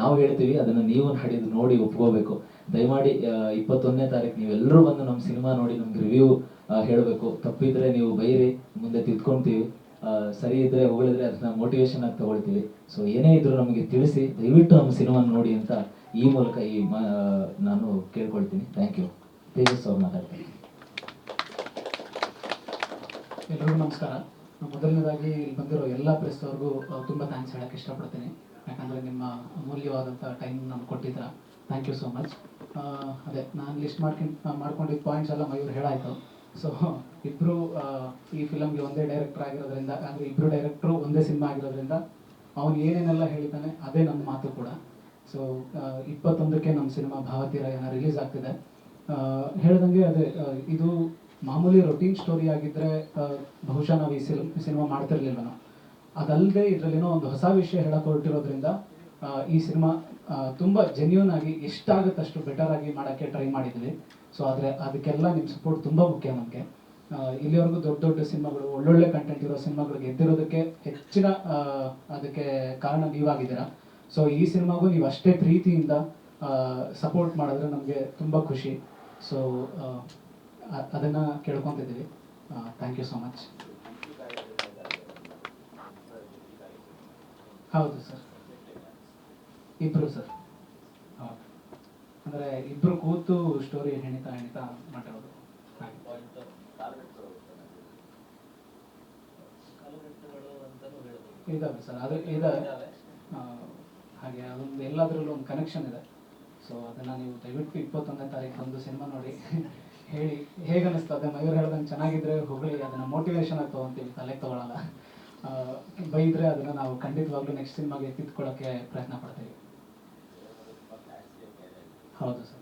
ನಾವು ಹೇಳ್ತೀವಿ, ಅದನ್ನ ನೀವು ಹಿಡಿದು ನೋಡಿ ಒಪ್ಕೋಬೇಕು. ದಯಮಾಡಿ ಇಪ್ಪತ್ತೊಂದನೇ ತಾರೀಕು ನೀವೆಲ್ಲರೂ ಬಂದು ನಮ್ಮ ಸಿನಿಮಾ ನೋಡಿ, ನಮ್ಗೆ ರಿವ್ಯೂ ಹೇಳಬೇಕು. ತಪ್ಪಿದ್ರೆ ನೀವು ಬೈರಿ, ಮುಂದೆ ತಿದ್ಕೊಂತೀವಿ. ಸರಿ ಇದ್ರೆ ಹೊಗಳಿದ್ರೆ ಅದನ್ನ ಮೋಟಿವೇಶನ್ ಆಗಿ ತಗೊಳ್ತೀವಿ. ಸೊ ಏನೇ ಇದ್ರು ನಮಗೆ ತಿಳಿಸಿ, ದಯವಿಟ್ಟು ನಮ್ಮ ಸಿನಿಮಾ ನೋಡಿ ಅಂತ ಈ ಮೂಲಕ ಈ ನಾನು ಕೇಳ್ಕೊಳ್ತೀನಿ. ಥ್ಯಾಂಕ್ ಯು ತೇಜಸ್ ಅವ್ರು ಮಾತಾಡ್ತೀನಿ. ಎಲ್ರಿಗೂ ನಮಸ್ಕಾರ. ಮೊದಲನೇದಾಗಿ ಇಲ್ಲಿ ಬಂದಿರೋ ಎಲ್ಲ ಪ್ರೆಸ್ ಅವ್ರಿಗೂ ತುಂಬ ಥ್ಯಾಂಕ್ಸ್ ಹೇಳಕ್ ಇಷ್ಟಪಡ್ತೀನಿ. ಯಾಕಂದರೆ ನಿಮ್ಮ ಅಮೂಲ್ಯವಾದಂಥ ಟೈಮ್ ನಮ್ಗೆ ಕೊಟ್ಟಿದ್ರ ಥ್ಯಾಂಕ್ ಯು ಸೋ ಮಚ್ ಅದೇ, ನಾನು ಲಿಸ್ಟ್ ಮಾಡ್ಕೊಂಡು ಮಾಡ್ಕೊಂಡಿದ್ದ ಪಾಯಿಂಟ್ಸ್ ಎಲ್ಲ ಮಯೂರ್ ಹೇಳಾಯಿತು. ಸೊ ಇಬ್ಬರು ಈ ಫಿಲಮ್ಗೆ ಒಂದೇ ಡೈರೆಕ್ಟರ್ ಆಗಿರೋದ್ರಿಂದ, ಅಂದರೆ ಇಬ್ಬರು ಡೈರೆಕ್ಟ್ರು ಒಂದೇ ಸಿನಿಮಾ ಆಗಿರೋದ್ರಿಂದ, ಅವನು ಏನೇನೆಲ್ಲ ಹೇಳಿದ್ದಾನೆ, ಅದೇ ನಮ್ಮ ಮಾತು ಕೂಡ. ಸೊ ಇಪ್ಪತ್ತೊಂದಕ್ಕೆ ನಮ್ಮ ಸಿನಿಮಾ ಏನೋ ರಿಲೀಸ್ ಆಗ್ತಿದೆ. ಹೇಳ್ದಂಗೆ ಅದೇ ಇದು ಮಾಮೂಲಿ ರೊಟೀನ್ ಸ್ಟೋರಿ ಆಗಿದ್ರೆ ಬಹುಶಃ ನಾವು ಈ ಸಿನಿಮಾ ಮಾಡ್ತಿರ್ಲಿಲ್ಲ ನಾವು ಅದಲ್ಲದೆ ಇದರಲ್ಲೇನೋ ಒಂದು ಹೊಸ ವಿಷಯ ಹೇಳಕ್ಕೆ ಹೊರಟಿರೋದ್ರಿಂದ ಈ ಸಿನಿಮಾ ತುಂಬ ಜೆನ್ಯೂನ್ ಆಗಿ ಎಷ್ಟಾಗುತ್ತಷ್ಟು ಬೆಟರ್ ಆಗಿ ಮಾಡೋಕ್ಕೆ ಟ್ರೈ ಮಾಡಿದ್ವಿ. ಸೊ ಆದರೆ ಅದಕ್ಕೆಲ್ಲ ನಿಮ್ಮ ಸಪೋರ್ಟ್ ತುಂಬಾ ಮುಖ್ಯ ನಮಗೆ. ಇಲ್ಲಿವರೆಗೂ ದೊಡ್ಡ ದೊಡ್ಡ ಸಿನಿಮಾಗಳು, ಒಳ್ಳೊಳ್ಳೆ ಕಂಟೆಂಟ್ ಇರೋ ಸಿನಿಮಾಗಳು ಎದ್ದಿರೋದಕ್ಕೆ ಹೆಚ್ಚಿನ ಅದಕ್ಕೆ ಕಾರಣ ನೀವಾಗಿದ್ದೀರಾ. ಸೊ ಈ ಸಿನಿಮಾಗೂ ನೀವು ಅಷ್ಟೇ ಪ್ರೀತಿಯಿಂದ ಸಪೋರ್ಟ್ ಮಾಡಿದ್ರೆ ನಮಗೆ ತುಂಬ ಖುಷಿ. ಸೊ ಅದನ್ನ ಕೇಳ್ಕೊತಿದ್ದೀವಿ. ಥ್ಯಾಂಕ್ ಯು ಸೊ ಮಚ್ ಹೌದು ಸರ್. ಇಬ್ರು ಸರ್. ಅಂದರೆ ಇಬ್ರು ಕೂತು ಸ್ಟೋರಿ ಹೆಣಿತಾ ಹೆಣಿತಾ ಮಾತಾಡೋದು. ಇದಾವೆ ಸರ್. ಅದು ಇದಾವೆ. ಹಾಗೆ ಅದೊಂದು ಎಲ್ಲದರಲ್ಲೂ ಒಂದು ಕನೆಕ್ಷನ್ ಇದೆ. ಸೊ ಅದನ್ನ ನೀವು ದಯವಿಟ್ಟು ಇಪ್ಪತ್ತೊಂದನೇ ತಾರೀಕು ಒಂದು ಸಿನಿಮಾ ನೋಡಿ. ಹೇಳಿ ಹೇಗೆ ಅನಿಸ್ತು ಮಯೂರ್ ಹೇಳ್ದಂಗೆ ಚೆನ್ನಾಗಿದ್ರೆ ಹೊಗಳಿ ಅದನ್ನ ಮೋಟಿವೇಶನ್ ಆಗಿ ತಗೊಂತೀವಿ ತಲೆಗೆ ತಗೊಳಲ್ಲ. ಬೈದ್ರೆ ಅದನ್ನ ನಾವು ಖಂಡಿತವಾಗ್ಲೂ ನೆಕ್ಸ್ಟ್ ಸಿನಿಮಾಗೆ ತಿದ್ಕೊಳ್ಳೋಕ್ಕೆ ಪ್ರಯತ್ನ ಪಡ್ತೀವಿ ಹೌದು ಸರ್.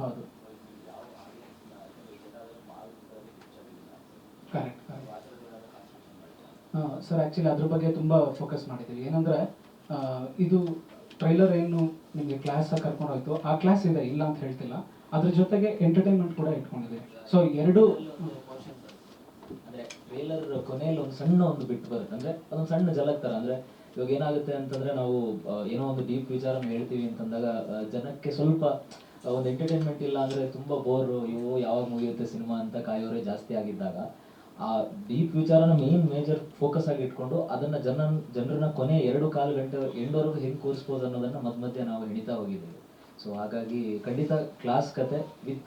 ಹೌದು. ಕರೆಕ್ಟ್ ಕರೆಕ್ಟ್ ಸರ್ ಆ್ಯಕ್ಚುಲಿ ಅದ್ರ ಬಗ್ಗೆ ತುಂಬ ಫೋಕಸ್ ಮಾಡಿದ್ದೀವಿ. ಏನಂದರೆ ಇದು ಟ್ರೈಲರ್ ಏನು ನಿಮಗೆ ಕ್ಲಾಸ್ ಕರ್ಕೊಂಡು ಹೋಯ್ತು? ಆ ಕ್ಲಾಸ್ ಇದೆ ಇಲ್ಲ ಅಂತ ಹೇಳ್ತಿಲ್ಲ. ಅದ್ರ ಜೊತೆಗೆ ಎಂಟರ್ಟೈನ್ಮೆಂಟ್ ಕೂಡ ಇಟ್ಕೊಂಡಿದ್ದೀವಿ. ಸೊ ಎರಡು ಟ್ರೇಲರ್ ಕೊನೆಯಲ್ಲಿ ಒಂದು ಸಣ್ಣ ಒಂದು ಬಿಟ್ಟು ಬರುತ್ತೆ. ಅಂದ್ರೆ ಅದೊಂದು ಸಣ್ಣ ಜಲಕ್ ತರ. ಅಂದ್ರೆ ಇವಾಗ ಏನಾಗುತ್ತೆ ಅಂತಂದ್ರೆ ನಾವು ಏನೋ ಒಂದು ಡೀಪ್ ವಿಚಾರ ಹೇಳ್ತೀವಿ ಅಂತಂದಾಗ ಜನಕ್ಕೆ ಸ್ವಲ್ಪ ಒಂದು ಎಂಟರ್ಟೈನ್ಮೆಂಟ್ ಇಲ್ಲ ಅಂದ್ರೆ ತುಂಬಾ ಬೋರ್ ಇವು ಯಾವಾಗ ಮುಗಿಯುತ್ತೆ ಸಿನಿಮಾ ಅಂತ ಕಾಯೋರೆ ಜಾಸ್ತಿ ಆಗಿದ್ದಾಗ, ಆ ಡೀಪ್ ವಿಚಾರನ ಮೇನ್ ಮೇಜರ್ ಫೋಕಸ್ ಆಗಿ ಇಟ್ಕೊಂಡು ಅದನ್ನ ಜನ ಜನರನ್ನ ಕೊನೆ ಎರಡು ಕಾಲು ಗಂಟೆ ಎಂಡವರೆಗೂ ಹೆಂಗ್ ಕೂರಿಸ್ಬೋದು ಅನ್ನೋದನ್ನ ಮಧ್ಯ ಮಧ್ಯೆ ನಾವು ಹಿಡಿತಾ ಹೋಗಿದ್ದೀವಿ. ಸೊ ಹಾಗಾಗಿ ಖಂಡಿತ ಕ್ಲಾಸ್ ಕತೆ ವಿತ್